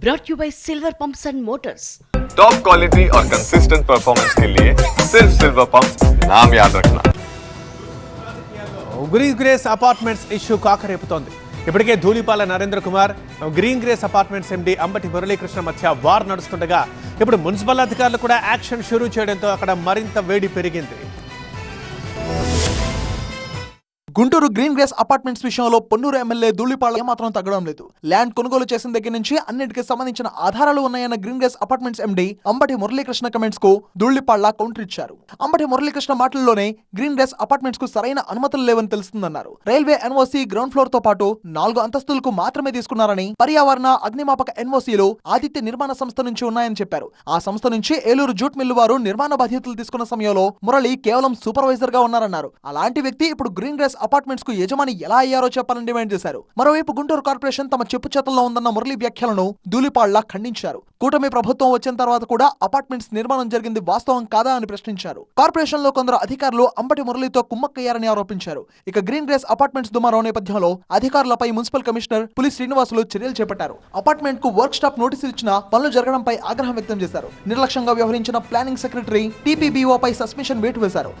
brought you by Silver Pumps and Motors. Top quality और consistent performance के लिए सिर्फ सिल्वर पंप नाम याद रखना గ్రీన్ గ్రేస్ అపార్ట్మెంట్స్ ఇష్యూ కాకరేపుతోంది ఇప్పటికే Dhulipala Narendra Kumar Green Grace Apartments MD Ambati Muralikrishna మధ్య వార్ నడుస్తుండగా ఇప్పుడు మున్సిపల్ అధికారులు కూడా యాక్షన్ షురూ చేయడంతో అక్కడ మరింత వేడి పెరిగింది గుంటూరు గ్రీన్ గ్రేస్ అపార్ట్మెంట్స్ విషయంలో పొన్నూరు ఎమ్మెల్యే ధూళిపాళ ఏమాత్రం తగ్గడం లేదు. ల్యాండ్ కొనుగోలు చేసిన దగ్గర నుంచి అన్నిటికీ సంబంధించిన ఆధారాలు ఉన్నాయన్న Green Grace Apartments MD Ambati Muralikrishna కమెంట్స్కు Dhulipalla counter ఇచ్చారు. అంబటి మురళీకృష్ణ మాటల్లోనే గ్రీన్ గ్రేస్ అపార్ట్మెంట్స్కు సరైన అనుమతులు లేవని తెలుస్తుందన్నారు. రైల్వే ఎన్ఓసి గ్రౌండ్ ఫ్లోర్తో పాటు నాలుగు అంతస్తులకు మాత్రమే తీసుకున్నారని పర్యావరణ అగ్నిమాపక ఎన్ఓసీలు ఆదిత్య నిర్మాణ సంస్థ నుంచి ఉన్నాయని చెప్పారు. ఆ సంస్థ నుంచి ఏలూరు జూట్ మిల్లు వారు నిర్మాణ బాధ్యతలు తీసుకున్న సమయంలో మురళి కేవలం సూపర్వైజర్గా ఉన్నారన్నారు. అలాంటి వ్యక్తి ఇప్పుడు గ్రీన్ గ్రేస్ అపార్ట్మెంట్స్కు యజమాని ఎలా అయ్యారో చెప్పాలని డిమాండ్ చేశారు. మరోవైపు గుంటూరు కార్పొరేషన్ తమ చెప్పు చేతల్లో ఉందన్న మురళి వ్యాఖ్యలను ధూళిపాళ్ళ ఖండించారు. కూటమి ప్రభుత్వం వచ్చిన తర్వాత కూడా అపార్ట్మెంట్స్ నిర్మాణం జరిగింది వాస్తవం కాదా అని ప్రశ్నించారు. కార్పొరేషన్లో కొందరు అధికారులు అంబటి మురళితో కుమ్మక్కయ్యారని ఆరోపించారు. ఇక గ్రీన్ గ్రేస్ అపార్ట్మెంట్స్ దుమారో నేపథ్యంలో అధికారులపై మున్సిపల్ కమిషనర్ పులి శ్రీనివాసులు చర్యలు చేపట్టారు. అపార్ట్మెంట్కు వర్క్ స్టాప్ నోటీసులు ఇచ్చిన పనులు జరగడంపై ఆగ్రహం వ్యక్తం చేశారు. నిర్లక్ష్యంగా వ్యవహరించిన ప్లానింగ్ సెక్రటరీ టీపీబీఓపై సస్పెన్షన్ వేటు వేశారు.